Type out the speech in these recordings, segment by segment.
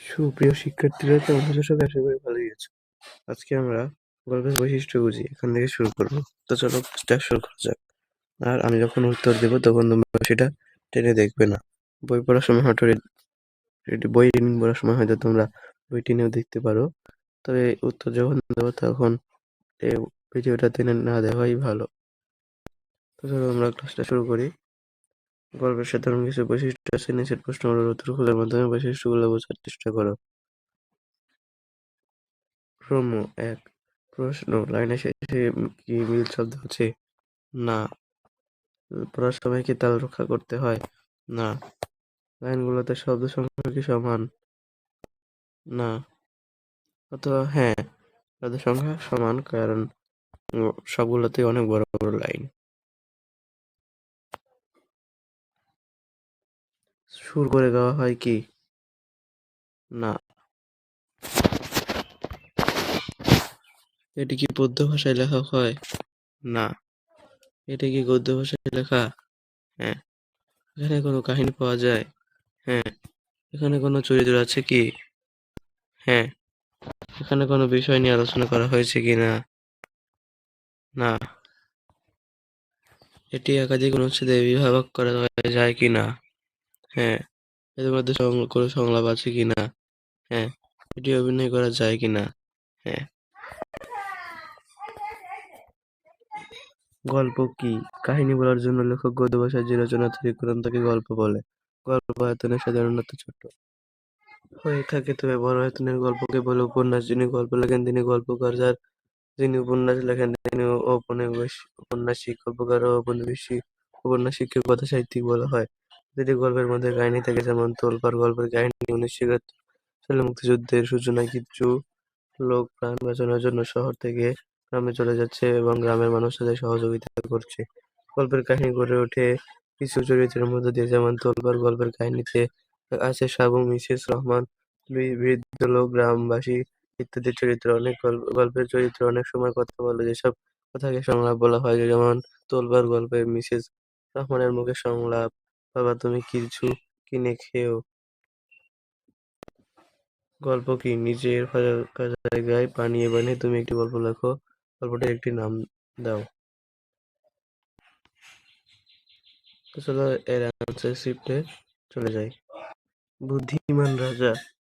সুপ্রিয় শিক্ষার্থীরা তোমরা তো সব আশা করি ভালোই আছো। আজকে আমরা গল্পের বৈশিষ্ট্য বুঝি, এখান থেকে শুরু করব। তো চলো ক্লাসটা শুরু করা যাক। আর আমি যখন উত্তর দেব, তখন তোমরা সেটা টেনে দেখবে না। বই পড়ার সময় রেডি- বই রিডিং পড়ার সময় হয়তো তোমরা বই টেনেও দেখতে পারো। তবে উত্তর যখন দেবো, তখন ভিডিওটা টেনে না দেওয়াই ভালো। তো চলো, আমরা ক্লাসটা শুরু করি। গল্পের সাধারণ কিছু বৈশিষ্ট্য আছে। নিচের প্রশ্নগুলোর উত্তর খোঁজার মাধ্যমে বৈশিষ্ট্যগুলো বোঝার চেষ্টা করো। রম্য এক প্রশ্ন, লাইনের শেষে কি মিল শব্দ আছে? না। পড়ার সময় কি তাল রক্ষা করতে হয়? না। লাইনগুলোতে শব্দ সংখ্যা কি সমান? না। অথবা হ্যাঁ শব্দ সংখ্যা সমান, কারণ সবগুলোতেই অনেক বড় বড় লাইন। সুর করে গাওয়া হয় কি? না। এটি কি পদ্য ভাষায় লেখা হয়? না। এটি কি গদ্য ভাষায় লেখা? হ্যাঁ। এখানে কোনো কাহিনী পাওয়া যায়? হ্যাঁ। এখানে কোনো চরিত্র আছে কি? হ্যাঁ। এখানে কোনো বিষয় নিয়ে আলোচনা করা হয়েছে কি না? না। এটি একাধিক অনুচ্ছেদে বিভাগ করা যায় কি না? হ্যাঁ। এদের মধ্যে কোনো সংলাপ আছে কি না হ্যাঁ। এটি অভিনয় করা যায় কি না হ্যাঁ। গল্প কি? কাহিনী বলার জন্য লেখক গদ্য ভাষায় যে রচনা তৈরি করেন তাকে গল্প বলে। গল্প আয়তনে সাধারণত ছোট। হয়ে থাকে তবে বড় আয়তনের গল্পকে বলে উপন্যাস যিনি গল্প লেখেন তিনি গল্পকার, যার যিনি উপন্যাস লেখেন তিনি ঔপন্যাসিক, গল্পকার ও ঔপন্যাসিক ঔপন্যাসিককে কথা সাহিত্যিক বলা হয়। প্রতিটি গল্পের মধ্যে কাহিনী থাকে, যেমন তোলপাড় গল্পের কাহিনী, উনিশশো একাত্তর সালে মুক্তিযুদ্ধের সূচনায় কিছু লোক প্রাণ বাঁচানোর জন্য শহর থেকে গ্রামে চলে যাচ্ছে এবং গ্রামের মানুষ তাদের সহযোগিতা করছে। গল্পের কাহিনী গড়ে ওঠে কিছু চরিত্রের মধ্য দিয়ে, যেমন তোলপাড় গল্পের কাহিনীতে আছে সাবু, মিসেস রহমান বৃদ্ধ লোক গ্রামবাসী ইত্যাদি চরিত্র। অনেক গল্প, গল্পের চরিত্র অনেক সময় কথা বলে, যেসব কথাকে সংলাপ বলা হয়, যেমন তোলবার গল্পে মিসেস রহমানের মুখে সংলাপ বাবা, তুমি কিছু কিনে খেও গল্প কি নিজের জায়গায় বানিয়ে বানিয়ে তুমি একটি গল্প লেখো? গল্পটির একটি নাম দাও। চলো এর অ্যান্সার শিফটে চলে যাই। বুদ্ধিমান রাজা।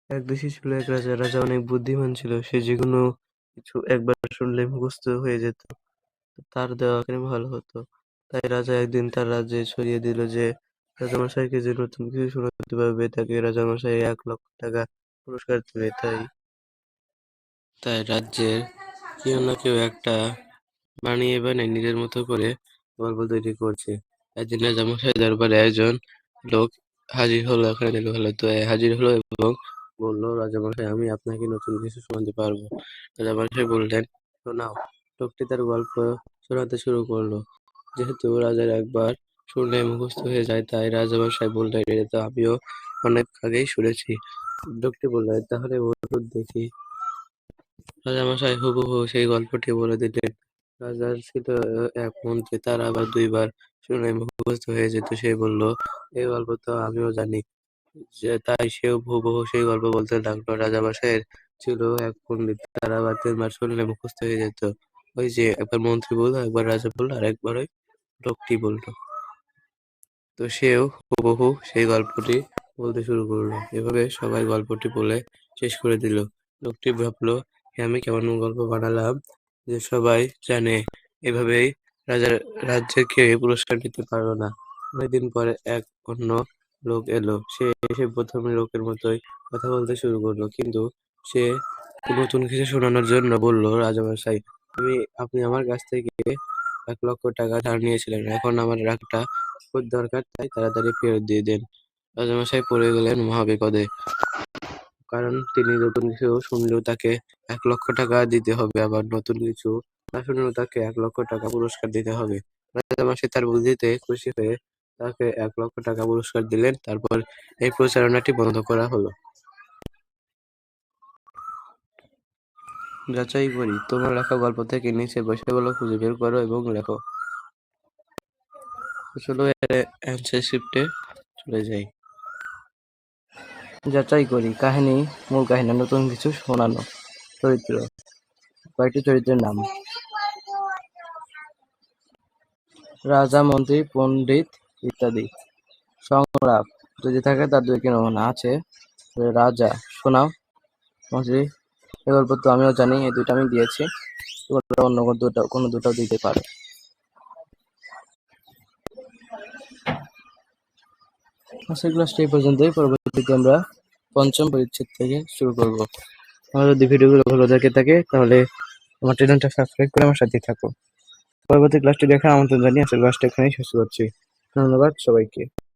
এক দেশে ছিল এক রাজা। রাজা অনেক বুদ্ধিমান ছিল। সে যে কোনো কিছু একবার শুনলে মুখস্থ হয়ে যেত। তার দেওয়া এখানে ভালো হতো। তাই রাজা একদিন তার রাজ্যে ছড়িয়ে দিল যে রাজামশাইকে যে নতুন কিছু শোনাতে পারবে, তাকে রাজামশাই এক লক্ষ টাকা পুরস্কার দেবে। তাই তাই রাজ্যের কেউ না কেউ একটা বানিয়ে বানিয়ে নিজের মতো করে গল্প তৈরি করছে। একদিন রাজামশাই দরবারে একজন লোক হাজির হলো, এখানে দিল হলো, তো হাজির হলো এবং বলল, রাজামশাই, আমি আপনাকে নতুন কিছু শোনাতে পারব। রাজামশাই বললেন, শোনাও। লোকটি তার গল্প শোনাতে শুরু করল। যেহেতু রাজার একবার শুনলে মুখস্থ হয়ে যায়। তাই রাজামশাই বললেন এটা তো আমিও অনেক আগেই শুনেছি। লোকটি বললেন, তাহলে বলুন দেখি। রাজামশাই হুবহু সেই গল্পটি বলে দিলেন। রাজার ছিল এক মন্ত্রী, তার আবার দুইবার শুনে মুখস্থ হয়ে যেত। সে বলল এই গল্প তো আমিও জানি। যে তাই সেও হুবহু সেই গল্প বলতে লাগল। রাজামশাইয়ের ছিল এক পণ্ডিত, তার আবার তিনবার শুনলে মুখস্থ হয়ে যেত। ওই যে একবার মন্ত্রী বলল, একবার রাজা বলল, আর একবার ওই লোকটি বলল। তো সেও হুবহু সেই গল্পটি বলতে শুরু করল। এভাবে সবাই গল্পটি বলে শেষ করে দিল। লোকটি ভাবলো আমি কেমন গল্প বানালাম যে সবাই জানে? এভাবেই রাজার রাজ্যের কেউ পুরস্কার নিতে পারল না। অনেকদিন পরে এক অন্য লোক এলো। সে এসে প্রথমে লোকের মতোই কথা বলতে শুরু করল, কিন্তু সে নতুন কিছু শোনানোর জন্য বলল, রাজামশাই, আমি, আপনি আমার কাছ থেকে এক লক্ষ টাকা ধার নিয়েছিলেন। এখন আমার টাকাটা খুব দরকার, তাই তাড়াতাড়ি ফেরত দিয়ে দেন। রাজামশাই পড়ে গেলেন মহাবিপদে। কারণ তিনি নতুন কিছু শুনলেও তাকে এক লক্ষ টাকা দিতে হবে, আবার নতুন কিছু না শুনলেও তাকে এক লক্ষ টাকা পুরস্কার দিতে হবে। রাজামশাই তার বুদ্ধিতে খুশি হয়ে তাকে এক লক্ষ টাকা পুরস্কার দিলেন, তারপর এই প্রচারণাটি বন্ধ করা হলো। যাচাই করি, তোমার লেখা গল্প থেকে নিচে বিষয়গুলো খুঁজে বের করো এবং লেখো। চলো অ্যান্সার শিফটে চলে যাই। যাচাই করি, কাহিনী, মূল কাহিনী, নতুন কিছু শোনানো, চরিত্র। কয়েকটি চরিত্রের নাম। রাজা, মন্ত্রী, পণ্ডিত ইত্যাদি। সংলাপ, যদি থাকে তার দুই কি নমুনা আছে। রাজা শোনাও মন্ত্রী, এ গল্প তো আমিও জানি, এই দুটো আমি দিয়েছি। অন্য কোনো দুটো কোনো দুটো দিতে পারো। আজকের ক্লাসটা এই পর্যন্তই। পরবর্তীতে আমরা পঞ্চম পরিচ্ছেদ থেকে শুরু করব। আমার যদি ভিডিওগুলো ভালো দেখে থাকে, তাহলে আমার চ্যানেলটা সাবস্ক্রাইব করে আমার সাথে থাকো। পরবর্তী ক্লাসটি দেখার আমন্ত্রণ জানিয়ে আজকের ক্লাসটা এখানেই শেষ করছি। ধন্যবাদ সবাইকে।